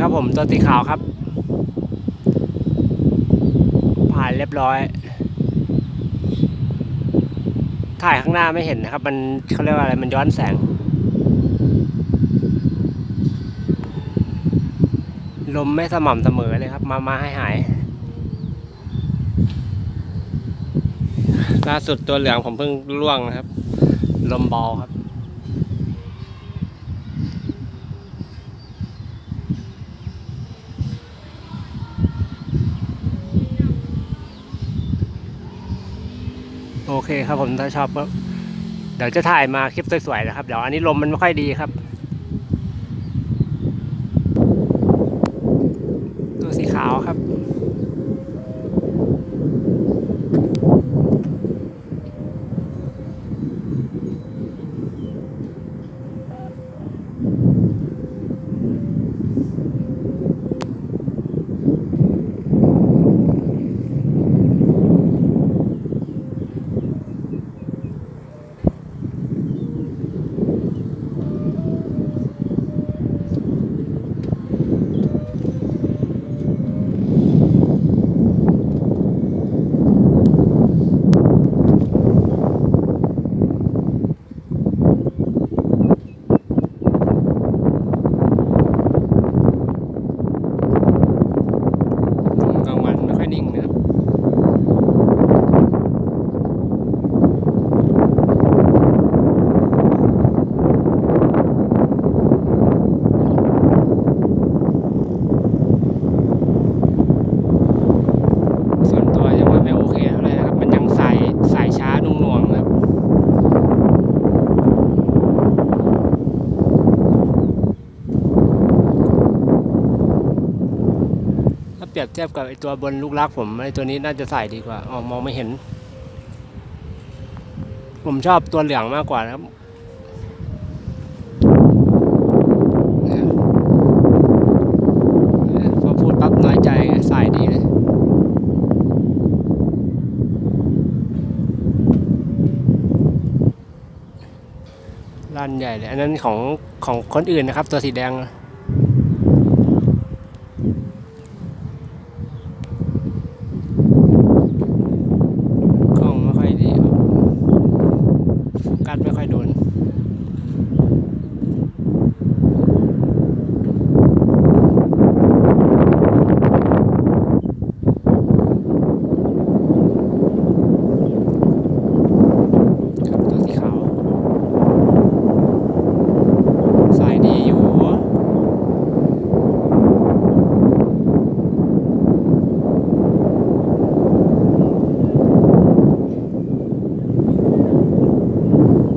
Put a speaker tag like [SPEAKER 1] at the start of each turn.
[SPEAKER 1] ครับผมตัวสีขาวครับ ผ่านเรียบร้อย ถ่ายข้างหน้าไม่เห็นนะครับ มันเขาเรียกว่าอะไรมันย้อนแสง ลมไม่สม่ำเสมอเลยครับ มามาให้หายล่าสุดตัวเหลืองผมเพิ่งล่วงนะครับ ลมเบาครับ โอเคครับผมถ้าชอบก็เดี๋ยวจะถ่ายมาคลิปสวยๆนะครับ เดี๋ยวอันนี้ลมมันไม่ค่อยดีครับ ตัวสีขาวครับ ลมกลางวันไม่ค่อยนิ่งนะครับ ส่วนตัวยังว่าไม่โอเคเท่าไหร่นะครับ มันยังสายสายช้านุ่งหน่วงครับ ถ้าเป รียบเทียบกับไอตัวบนลูกรักผมไอตัวนี้น่าจะใส่ดีกว่าอ๋อมองไม่เห็น ผมชอบตัวเหลืองมากกว่านะครับเนี่ยเนี่ยพอพูดปั๊บน้อยใจไงใส่ดีเลยลั่นใหญ่เลย อันนั้นของของคนอื่นนะครับ ตัวสีแดงนะ